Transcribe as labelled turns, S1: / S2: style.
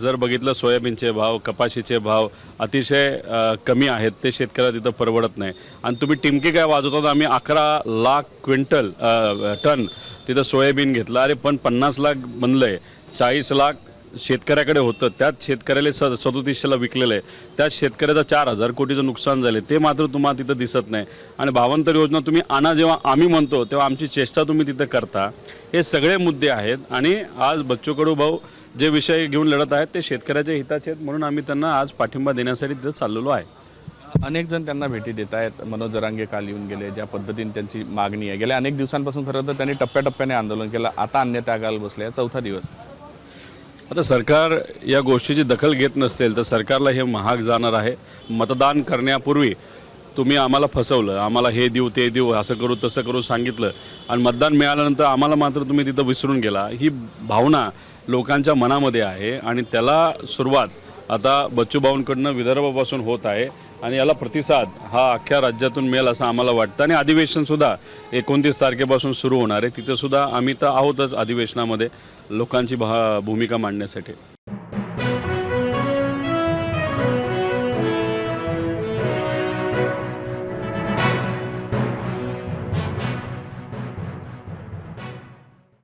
S1: जर बघितलं सोयाबीनचे भाव कपाशीचे भाव अतिशय कमी आहेत. ते शेतकऱ्याला तिथं परवडत नाही. आणि तुम्ही टिमकी काय वाजवतात आम्ही अकरा लाख क्विंटल टन तिथं सोयाबीन घेतलं. अरे पण पन्नास लाख बनलंय. चाळीस लाख शेतकऱ्याकडे होतं. त्याच शेतकऱ्याला स सदोतीसशेला विकलेलं आहे. त्याच शेतकऱ्याचं चार हजार कोटीचं नुकसान झाले ते मात्र तुम्हाला तिथं दिसत नाही. आणि भावांतर योजना तुम्ही आणा जेव्हा आम्ही म्हणतो तेव्हा आमची चेष्टा तुम्ही तिथं करता. हे सगळे मुद्दे आहेत. आणि आज बच्चू कडू भाऊ जे विषय घेऊन लढत आहेत ते शेतकऱ्याच्या हिताचे आहेत म्हणून आम्ही त्यांना आज पाठिंबा देण्यासाठी तिथं चाललेलो आहे.
S2: अनेक जण त्यांना भेटी देत आहेत. मनोज जरांगे काल येऊन गेले ज्या पद्धतीने त्यांची मागणी आहे. गेल्या अनेक दिवसांपासून खरं तर त्यांनी टप्प्याटप्प्याने आंदोलन केलं. आता अन्य त्यागाला बसले. चौथा दिवस.
S1: आता सरकार या गोष्टीची दखल घेत नसेल तर सरकारला हे महाग जाणार आहे. मतदान करण्यापूर्वी तुम्ही आम्हाला फसवलं आम्हाला हे देऊ ते देऊ असं करू तसं करू सांगितलं आणि मतदान मिळाल्यानंतर आम्हाला मात्र तुम्ही तिथं विसरून गेला. ही भावना लोकांच्या मनामध्ये आहे आणि त्याला सुरुवात आता बच्चूभाऊंकडनं विदर्भापासून होत आहे आणि याला प्रतिसाद हा अख्ख्या राज्यातून मिळेल असं आम्हाला वाटतं. आणि अधिवेशनसुद्धा एकोणतीस तारखेपासून सुरू होणार आहे. तिथंसुद्धा आम्ही तर आहोतच अधिवेशनामध्ये लोकांची भा भूमिका मांडण्यासाठी.